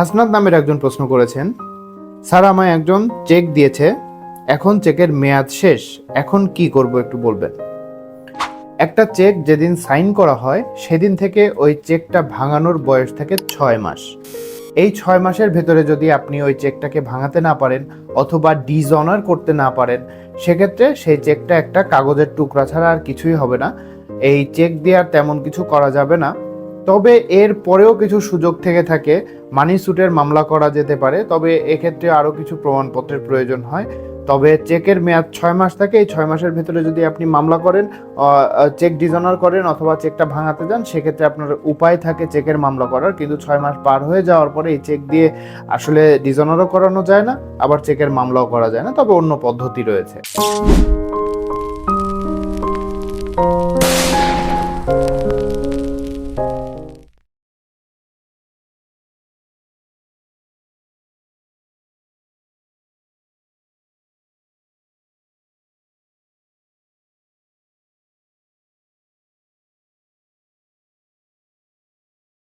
হাসনাত নামের একজন প্রশ্ন করেছেন, স্যার, আমায় একজন চেক দিয়েছে, এখন চেকের মেয়াদ শেষ, এখন কি করব একটু বলবেন? একটা চেক যেদিন সাইন করা হয়, সেদিন থেকে ওই চেকটা ভাঙানোর বয়স থাকে ছয় মাস। এই ছয় মাসের ভেতরে যদি আপনি ওই চেকটাকে ভাঙাতে না পারেন অথবা ডিজঅনার করতে না পারেন, সেক্ষেত্রে সেই চেকটা একটা কাগজের টুকরা ছাড়া আর কিছুই হবে না। এই চেক দিয়ে আর তেমন কিছু করা যাবে না। তবে এর পরেও কিছু সুযোগ থেকে থাকে। মানি সুটের মামলা করা যেতে পারে, তবে এক্ষেত্রে আরও কিছু প্রমাণপত্রের প্রয়োজন হয়। তবে চেকের মেয়াদ ছয় মাস থাকে, এই ছয় মাসের ভেতরে যদি আপনি মামলা করেন চেক ডিজনার করেন অথবা চেকটা ভাঙাতে যান, সেক্ষেত্রে আপনার উপায় থাকে চেকের মামলা করার। কিন্তু ছয় মাস পার হয়ে যাওয়ার পরে এই চেক দিয়ে আসলে ডিজনারও করানো যায় না, আবার চেকের মামলাও করা যায় না। তবে অন্য পদ্ধতি রয়েছে।